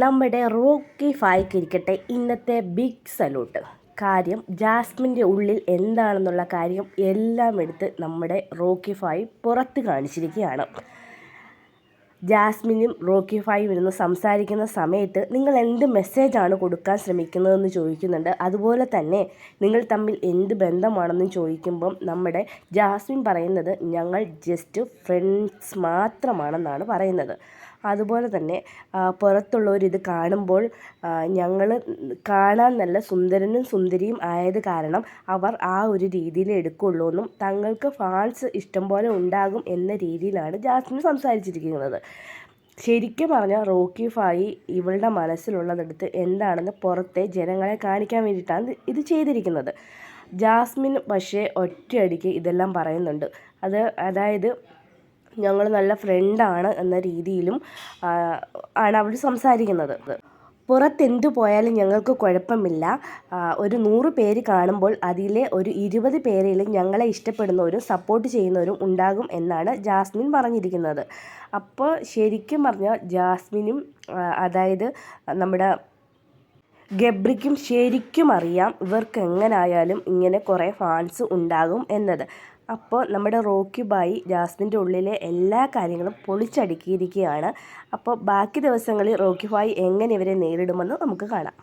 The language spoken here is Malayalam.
നമ്മുടെ റോക്കി ഫായ്ക്ക് ഇരിക്കട്ടെ ഇന്നത്തെ ബിഗ് സല്യൂട്ട്. കാര്യം ജാസ്മിന്റെ ഉള്ളിൽ എന്താണെന്നുള്ള കാര്യം എല്ലാം എടുത്ത് നമ്മുടെ റോക്കി ഫായ് പുറത്ത് കാണിച്ചിരിക്കുകയാണ്. ജാസ്മിനും റോക്കി ഫായും ഇരുന്ന് സംസാരിക്കുന്ന സമയത്ത് നിങ്ങൾ എന്ത് മെസ്സേജാണ് കൊടുക്കാൻ ശ്രമിക്കുന്നതെന്ന് ചോദിക്കുന്നുണ്ട്. അതുപോലെ തന്നെ നിങ്ങൾ തമ്മിൽ എന്ത് ബന്ധമാണെന്ന് ചോദിക്കുമ്പം നമ്മുടെ ജാസ്മിൻ പറയുന്നത് ഞങ്ങൾ ജസ്റ്റ് ഫ്രണ്ട്സ് മാത്രമാണെന്നാണ് പറയുന്നത്. അതുപോലെ തന്നെ പുറത്തുള്ളവർ ഇത് കാണുമ്പോൾ ഞങ്ങൾ കാണാൻ നല്ല സുന്ദരനും സുന്ദരിയും ആയത് കാരണം അവർ ആ ഒരു രീതിയിൽ എടുക്കുള്ളൂ എന്നും തങ്ങൾക്ക് ഫാൻസ് ഇഷ്ടം പോലെ ഉണ്ടാകും എന്ന രീതിയിലാണ് ജാസ്മിൻ സംസാരിച്ചിരിക്കുന്നത്. ശരിക്കും പറഞ്ഞാൽ റോക്കി ഫായി ഇവളുടെ മനസ്സിലുള്ളതെടുത്ത് എന്താണെന്ന് പുറത്തെ ജനങ്ങളെ കാണിക്കാൻ വേണ്ടിയിട്ടാണ് ഇത് ചെയ്തിരിക്കുന്നത്. ജാസ്മിൻ പക്ഷേ ഒറ്റയടിക്ക് ഇതെല്ലാം പറയുന്നുണ്ട്. അത് അതായത് ഞങ്ങൾ നല്ല ഫ്രണ്ടാണ് എന്ന രീതിയിലും ആണ് അവർ സംസാരിക്കുന്നത്. പുറത്തെന്തു പോയാലും ഞങ്ങൾക്ക് കുഴപ്പമില്ല. ഒരു നൂറ് പേര് കാണുമ്പോൾ അതിലെ ഒരു ഇരുപത് പേരെയും ഞങ്ങളെ ഇഷ്ടപ്പെടുന്നവരും സപ്പോർട്ട് ചെയ്യുന്നവരും ഉണ്ടാകും എന്നാണ് ജാസ്മിൻ പറഞ്ഞിരിക്കുന്നത്. അപ്പോൾ ശരിക്കും പറഞ്ഞാൽ ജാസ്മിനും അതായത് നമ്മുടെ ഗബ്രിക്കും ശരിക്കും അറിയാം ഇവർക്ക് എങ്ങനായാലും ഇങ്ങനെ കുറേ ഫാൻസ് ഉണ്ടാകും എന്നത്. അപ്പോൾ നമ്മുടെ റോക്കി ബായി ജാസ്മിന്റെ ഉള്ളിലെ എല്ലാ കാര്യങ്ങളും പൊളിച്ചടുക്കിയിരിക്കുകയാണ്. അപ്പോൾ ബാക്കി ദിവസങ്ങളിൽ റോക്കി ബായി എങ്ങനെ ഇവരെ നേരിടുമെന്ന് നമുക്ക് കാണാം.